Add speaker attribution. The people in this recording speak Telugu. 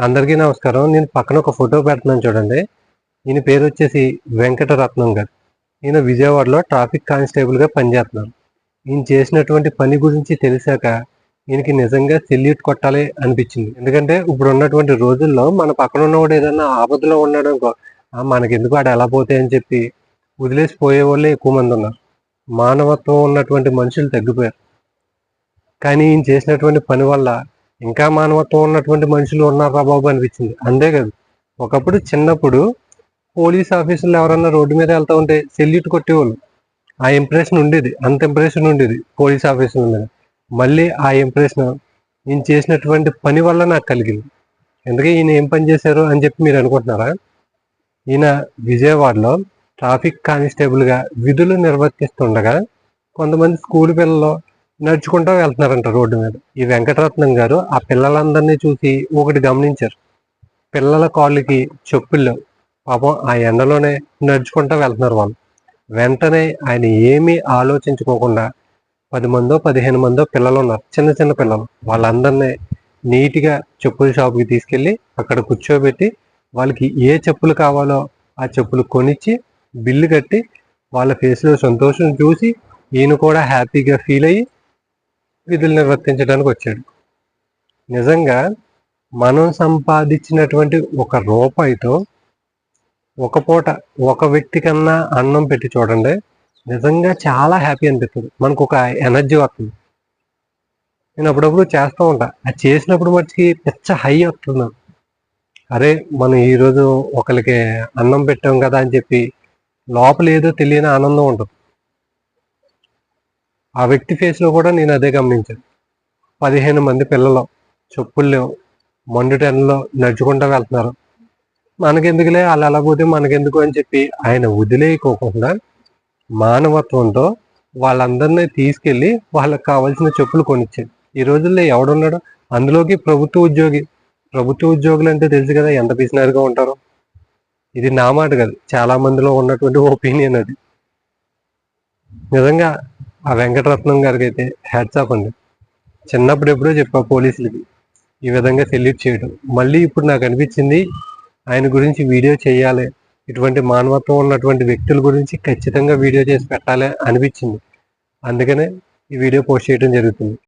Speaker 1: అందరికీ నమస్కారం. నేను పక్కన ఒక ఫోటో పెడుతున్నాను చూడండి. ఈయన పేరు వచ్చేసి వెంకటరత్నం గారు. ఈయన విజయవాడలో ట్రాఫిక్ కానిస్టేబుల్గా పనిచేస్తున్నాను ఈయన చేసినటువంటి పని గురించి తెలిసాక ఈయనకి నిజంగా సెల్యూట్ కొట్టాలి అనిపించింది. ఎందుకంటే ఇప్పుడు ఉన్నటువంటి రోజుల్లో మన పక్కన ఉన్నవాడు ఏదన్నా ఆపదలో ఉన్నాడనుకో మనకెందుకు ఆడు ఎలా పోతాయి? అని చెప్పి వదిలేసి పోయేవాళ్ళే ఎక్కువ మంది ఉన్నారు. మానవత్వం ఉన్నటువంటి మనుషులు తగ్గిపోయారు. కానీ ఈయన చేసినటువంటి పని వల్ల ఇంకా మానవత్వం ఉన్నటువంటి మనుషులు ఉన్నారా బాబు అనిపించింది. అంతే కాదు. ఒకప్పుడు చిన్నప్పుడు పోలీస్ ఆఫీసులు ఎవరన్నా రోడ్డు మీద వెళ్తూ ఉంటే సెల్యూట్ కొట్టేవాళ్ళు. ఆ ఇంప్రెషన్ ఉండేది. అంత ఇంప్రెషన్ ఉండేది పోలీస్ ఆఫీసుల మీద. మళ్ళీ ఆ ఇంప్రెషన్ ఈయన చేసినటువంటి పని వల్ల నాకు కలిగింది. ఎందుకంటే ఈయన ఏం పని చేశారు అని చెప్పి మీరు అనుకుంటున్నారా? ఈయన విజయవాడలో ట్రాఫిక్ కానిస్టేబుల్గా విధులు నిర్వర్తిస్తుండగా కొంతమంది స్కూల్ పిల్లలు నడుచుకుంటూ వెళ్తున్నారంట రోడ్డు మీద. ఈ వెంకటరత్నం గారు ఆ పిల్లలందరినీ చూసి ఒకటి గమనించారు. పిల్లల కాళ్ళకి చెప్పులు. పాపం ఆ ఎండలోనే నడుచుకుంటూ వెళ్తున్నారు వాళ్ళు. వెంటనే ఆయన ఏమీ ఆలోచించుకోకుండా పది మందో పదిహేను మందో పిల్లలు ఉన్నారు. చిన్న చిన్న పిల్లలు. వాళ్ళందరినీ నీట్గా చెప్పుల షాప్కి తీసుకెళ్ళి అక్కడ కూర్చోబెట్టి వాళ్ళకి ఏ చెప్పులు కావాలో ఆ చెప్పులు కొనిచ్చి బిల్లు కట్టి వాళ్ళ ఫేస్లో సంతోషం చూసి ఈయన కూడా హ్యాపీగా ఫీల్ అయ్యి విధులు నిర్వర్తించడానికి వచ్చాడు. నిజంగా మనం సంపాదించినటువంటి ఒక రూపాయితో ఒక పూట ఒక వ్యక్తి కన్నా అన్నం పెట్టి చూడండి నిజంగా చాలా హ్యాపీ అనిపిస్తుంది. మనకు ఒక ఎనర్జీ వస్తుంది. నేను అప్పుడప్పుడు చేస్తూ ఉంటా. అది చేసినప్పుడు మటుకి పెచ్చ హై వస్తుంది. అరే మనం ఈరోజు ఒకరికి అన్నం పెట్టాం కదా అని చెప్పి లోపల ఏదో తెలియని ఆనందం ఉంటుంది. ఆ వ్యక్తి ఫేస్లో కూడా నేను అదే గమనించాను. పదిహేను మంది పిల్లలు చెప్పులు లేవు. మండుటెన్లో నడుచుకుంటూ వెళ్తున్నారు. మనకెందుకులే అలా అలా పోతే మనకెందుకు అని చెప్పి ఆయన వదిలేయకోకుండా మానవత్వంతో వాళ్ళందరినీ తీసుకెళ్ళి వాళ్ళకి కావాల్సిన చెప్పులు కొనిచ్చాడు. ఈ రోజుల్లో ఎవడున్నాడు? అందులోకి ప్రభుత్వ ఉద్యోగి. ప్రభుత్వ ఉద్యోగులు అంటే తెలుసు కదా ఎంత పిసినారుగా ఉంటారో. ఇది నా మాట కాదు. చాలా మందిలో ఉన్నటువంటి ఒపీనియన్ అది. నిజంగా ఆ వెంకటరత్నం గారికి అయితే హ్యాట్స్ ఆఫ్ అండి. చిన్నప్పుడు ఎప్పుడో చెప్పా పోలీసులకి ఈ విధంగా సెల్యూట్ చేయడం మళ్ళీ ఇప్పుడు నాకు అనిపించింది ఆయన గురించి వీడియో చేయాలి ఇటువంటి మానవత్వం ఉన్నటువంటి వ్యక్తుల గురించి ఖచ్చితంగా వీడియో చేసి పెట్టాలి అనిపించింది. అందుకనే ఈ వీడియో పోస్ట్ చేయడం జరుగుతుంది.